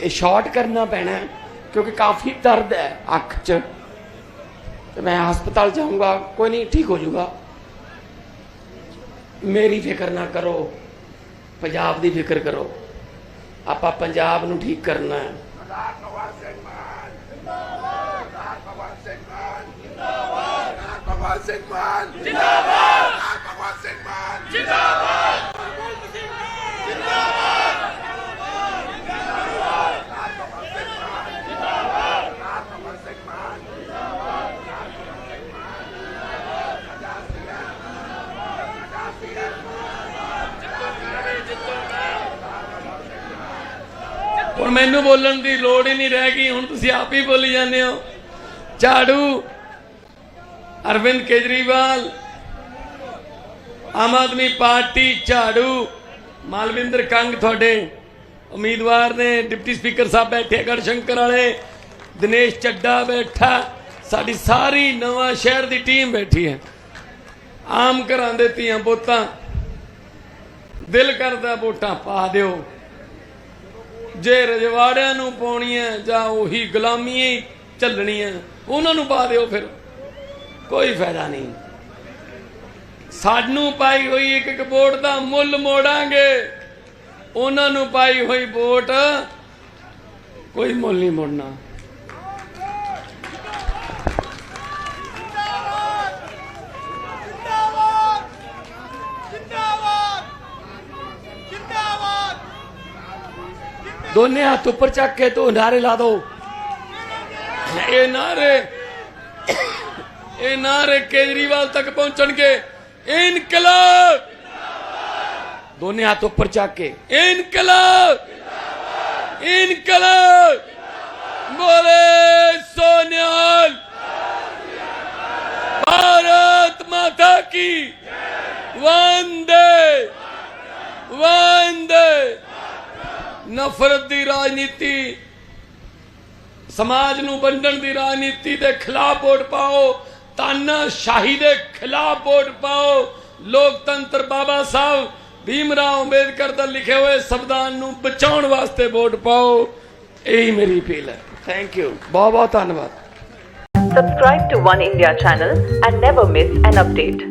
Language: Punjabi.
ਇਹ ਸ਼ਾਰਟ ਕਰਨਾ ਪੈਣਾ ਕਿਉਂਕਿ ਕਾਫੀ ਦਰਦ ਹੈ ਅੱਖ 'ਚ। ਤੇ ਮੈਂ ਹਸਪਤਾਲ ਜਾਊਂਗਾ, ਕੋਈ ਨਹੀਂ, ਠੀਕ ਹੋ ਜਾਊਗਾ। ਮੇਰੀ ਫਿਕਰ ਨਾ ਕਰੋ, ਪੰਜਾਬ ਦੀ ਫਿਕਰ ਕਰੋ। ਆਪਾਂ ਪੰਜਾਬ ਨੂੰ ਠੀਕ ਕਰਨਾ ਹੈ। ਭਗਵਾਨ ਸਿੰਘ ਜਿੰਦਾਬਾਦ। ਹੁਣ ਮੈਨੂੰ ਬੋਲਣ ਦੀ ਲੋੜ ਹੀ ਨਹੀਂ ਰਹਿ ਗਈ, ਹੁਣ ਤੁਸੀਂ ਆਪ ਹੀ ਬੋਲੀ ਜਾਂਦੇ ਹੋ। ਝਾੜੂ, ਅਰਵਿੰਦ ਕੇਜਰੀਵਾਲ, ਆਮ ਆਦਮੀ ਪਾਰਟੀ, ਝਾੜੂ, ਮਾਲਵਿੰਦਰ ਕੰਗ ਤੁਹਾਡੇ ਉਮੀਦਵਾਰ ਨੇ, ਡਿਪਟੀ ਸਪੀਕਰ ਸਾਹਿਬ ਬੈਠੇ ਗੜ ਸ਼ੰਕਰ ਵਾਲੇ, ਦਿਨੇਸ਼ ਚੱਡਾ ਬੈਠਾ, ਸਾਡੀ ਸਾਰੀ ਨਵਾਂ ਸ਼ਹਿਰ ਦੀ ਟੀਮ ਬੈਠੀ ਹੈ। ਆਮ ਘਰਾਂ ਦੇ ਧੀਆਂ ਪੁੱਤਾਂ, ਦਿਲ ਕਰਦਾ ਵੋਟਾਂ ਪਾ ਦਿਓ। ਜੇ ਰਜਵਾੜਿਆਂ ਨੂੰ ਪਾਉਣੀ ਹੈ ਜਾਂ ਉਹੀ ਗੁਲਾਮੀ ਹੀ ਚੱਲਣੀਆਂ, ਉਹਨਾਂ ਨੂੰ ਪਾ ਦਿਓ ਫਿਰ। ਕੋਈ ਫਾਇਦਾ ਨਹੀਂ। ਸਾਨੂੰ ਪਾਈ ਹੋਈ ਇੱਕ ਇੱਕ ਵੋਟ ਦਾ ਮੁੱਲ ਮੋੜਾਂਗੇ। ਉਹਨਾਂ ਨੂੰ ਪਾਈ ਹੋਈ ਵੋਟ, ਕੋਈ ਮੁੱਲ ਨਹੀਂ ਮੋੜਨਾ। ਦੋਨੇ ਹੱਥ ਉੱਪਰ ਚੱਕ ਕੇ ਤੂੰ ਨਾਰੇ ਲਾ ਦੋ ਇਹ ਨਾਰੇ ਇਹ ਨਾਰੇ ਕੇਜਰੀਵਾਲ ਤੱਕ ਪਹੁੰਚਣਗੇ ਇਨਕਲਾਬ ਦੋਨੇ ਹੱਥ ਉੱਪਰ ਚੱਕ ਕੇ ਇਨਕਲਾਬ ਇਨਕਲਾਬ ਬੋਲੇ ਸੋਨਿਆਲ ਭਾਰਤ ਮਾਤਾ ਕੀ ਨਫ਼ਰਤ ਦੀ ਰਾਜਨੀਤੀ ਸਮਾਜ ਨੂੰ ਵੰਡਣ ਦੀ ਰਾਜਨੀਤੀ ਦੇ ਖਿਲਾਫ ਵੋਟ ਪਾਓ ਤਾਨਾਸ਼ਾਹੀ ਦੇ ਖਿਲਾਫ ਵੋਟ ਪਾਓ। ਲੋਕਤੰਤਰ ਬਾਬਾ ਸਾਹਿਬ ਭੀਮਰਾਓ ਅੰਬੇਦਕਰ ਦਾ ਲਿਖੇ ਹੋਏ ਸੰਵਿਧਾਨ ਨੂੰ ਬਚਾਉਣ ਵਾਸਤੇ ਵੋਟ ਪਾਓ। ਇਹੀ ਮੇਰੀ ਅਪੀਲ ਹੈ। ਥੈਂਕ ਯੂ ਬਹੁਤ ਬਹੁਤ ਧੰਨਵਾਦ। Subscribe to One India channel and never miss an update.